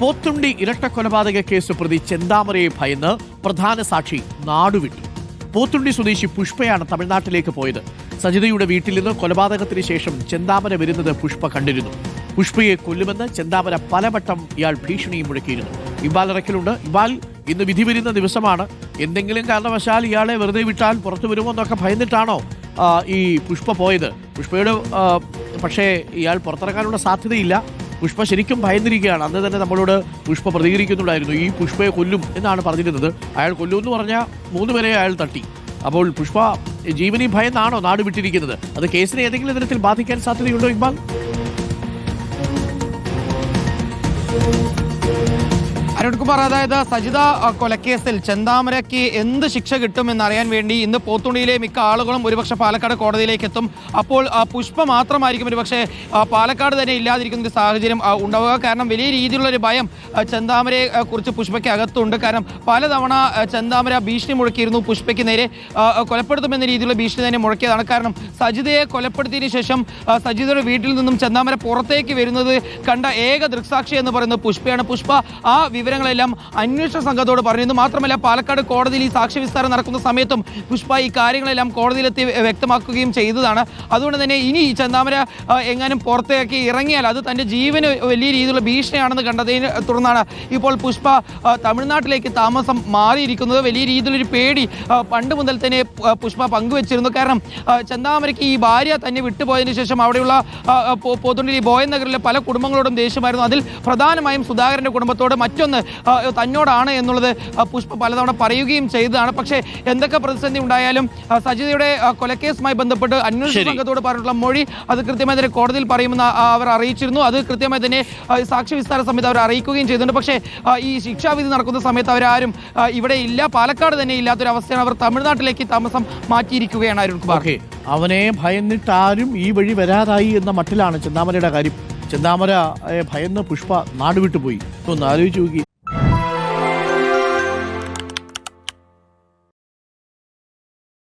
Pothundi ഇരട്ടക്കൊലപാതക case പ്രതി ചെന്താമരയെ ഭയന്ന് പ്രധാന സാക്ഷി നാടുവിട്ടു. പോത്തുണ്ടി സ്വദേശി പുഷ്പയാണ് തമിഴ്നാട്ടിലേക്ക് പോയത്. സജിതയുടെ വീട്ടിൽ നിന്ന് കൊലപാതകത്തിന് ശേഷം ചെന്താമര വരുന്നത് പുഷ്പ കണ്ടിരുന്നു. പുഷ്പയെ കൊല്ലുമെന്ന് ചെന്താമര പലവട്ടം ഇയാൾ ഭീഷണിയും മുഴക്കിയിരുന്നു. ഇബാൽ ഇറക്കലുണ്ട് ഇബാൽ ഇന്ന് വിധി വരുന്ന ദിവസമാണ്. എന്തെങ്കിലും കാരണവശാൽ ഇയാളെ വെറുതെ വിട്ടാൽ പുറത്തു വരുമോ എന്നൊക്കെ ഭയന്നിട്ടാണോ ഈ പുഷ്പ പോയത്? പുഷ്പയുടെ പക്ഷേ ഇയാൾ പുറത്തിറക്കാനുള്ള സാധ്യതയില്ല. പുഷ്പ ശരിക്കും ഭയന്നിരിക്കുകയാണ്. അന്ന് തന്നെ നമ്മളോട് പുഷ്പ പ്രതികരിക്കുന്നുണ്ടായിരുന്നു. ഈ പുഷ്പയെ കൊല്ലും എന്നാണ് പറഞ്ഞിരുന്നത്. അയാൾ കൊല്ലും എന്ന് പറഞ്ഞാൽ മൂന്ന് പേരെ അയാൾ തട്ടി. അപ്പോൾ പുഷ്പ ജീവനി ഭയന്നാണോ നാട് വിട്ടിരിക്കുന്നത്? അത് കേസിനെ ഏതെങ്കിലും തരത്തിൽ ബാധിക്കാൻ സാധ്യതയുണ്ടോ ഇക്ബാൽ? അരുൺകുമാർ അതായത് സജിത കൊലക്കേസിൽ ചെന്താമരയ്ക്ക് എന്ത് ശിക്ഷ കിട്ടുമെന്നറിയാൻ വേണ്ടി ഇന്ന് പോത്തുണ്ടിയിലെ മിക്ക ആളുകളും ഒരുപക്ഷെ പാലക്കാട് കോടതിയിലേക്ക് എത്തും അപ്പോൾ പുഷ്പ മാത്രമായിരിക്കും ഒരുപക്ഷെ പാലക്കാട് തന്നെ ഇല്ലാതിരിക്കുന്ന ഒരു സാഹചര്യം ഉണ്ടാവുക. കാരണം വലിയ രീതിയിലുള്ള ഒരു ഭയം ചെന്താമരയെ കുറിച്ച് പുഷ്പയ്ക്ക് അകത്തുണ്ട് കാരണം പലതവണ ചെന്താമര ഭീഷണി മുഴക്കിയിരുന്നു പുഷ്പയ്ക്ക് നേരെ. കൊലപ്പെടുത്തുമെന്ന രീതിയിലുള്ള ഭീഷണി തന്നെ മുഴക്കിയതാണ്. കാരണം സജിതയെ കൊലപ്പെടുത്തിയതിനു ശേഷം സജിതയുടെ വീട്ടിൽ നിന്നും ചെന്താമര പുറത്തേക്ക് വരുന്നത് കണ്ട ഏക ദൃക്സാക്ഷി എന്ന് പറയുന്നത് പുഷ്പയാണ്. പുഷ്പ ആ വിവരങ്ങളെല്ലാം അന്വേഷണ സംഘത്തോട് പറഞ്ഞിരുന്നു. മാത്രമല്ല പാലക്കാട് കോടതിയിൽ ഈ സാക്ഷി വിസ്താരം നടക്കുന്ന സമയത്തും പുഷ്പ ഈ കാര്യങ്ങളെല്ലാം കോടതിയിലെത്തി വ്യക്തമാക്കുകയും ചെയ്തതാണ്. അതുകൊണ്ട് തന്നെ ഇനി ഈ ചെന്താമര എങ്ങാനും പുറത്തേക്ക് ഇറങ്ങിയാൽ അത് തന്റെ ജീവന് വലിയ രീതിയിലുള്ള ഭീഷണിയാണെന്ന് കണ്ടതിനെ തുടർന്നാണ് ഇപ്പോൾ പുഷ്പ തമിഴ്നാട്ടിലേക്ക് താമസം മാറിയിരിക്കുന്നത്. വലിയ രീതിയിലൊരു പേടി പണ്ട് മുതൽ തന്നെ പുഷ്പ പങ്കുവച്ചിരുന്നു. കാരണം ചന്ദാമരയ്ക്ക് ഈ ഭാര്യ തന്നെ വിട്ടുപോയതിനു ശേഷം അവിടെയുള്ള പോതുണ്ടി ബോയൻ നഗറിലെ പല കുടുംബങ്ങളോടും ദേഷ്യമായിരുന്നു. അതിൽ പ്രധാനമായും സുധാകരന്റെ കുടുംബത്തോട് മറ്റൊന്ന് തന്നോടാണ് എന്നുള്ളത് പുഷ്പ പലതവണ പറയുകയും ചെയ്തതാണ്. പക്ഷേ എന്തൊക്കെ പ്രതിസന്ധി ഉണ്ടായാലും സജിതയുടെ കൊലക്കേസുമായി ബന്ധപ്പെട്ട് അന്വേഷണ. സംഘത്തോട് പറഞ്ഞിട്ടുള്ള മൊഴി അത് കൃത്യമായി തന്നെ കോടതിയിൽ പറയുമെന്ന് അവർ അറിയിച്ചിരുന്നു. അത് കൃത്യമായി തന്നെ സാക്ഷി വിസ്താര സമയത്ത് അവർ അറിയിക്കുകയും ചെയ്തിട്ടുണ്ട്. പക്ഷേ ഈ ശിക്ഷാവിധി നടക്കുന്ന സമയത്ത് അവരാരും ഇവിടെ ഇല്ല. പാലക്കാട് തന്നെ ഇല്ലാത്തൊരവസ്ഥയാണ് അവർ തമിഴ്നാട്ടിലേക്ക് താമസം മാറ്റിയിരിക്കുകയാണ് അരുൺ കുമാർ. അവനെ ഭയന്നിട്ട് ആരും ഈ വഴി വരാതായി എന്ന മട്ടിലാണ് ചെന്താമരയുടെ കാര്യം. ചെന്താമര ഭയന്ന് പുഷ്പ നാടുവിട്ടു പോയി. ഒന്ന് ആലോചിച്ച് നോക്കി.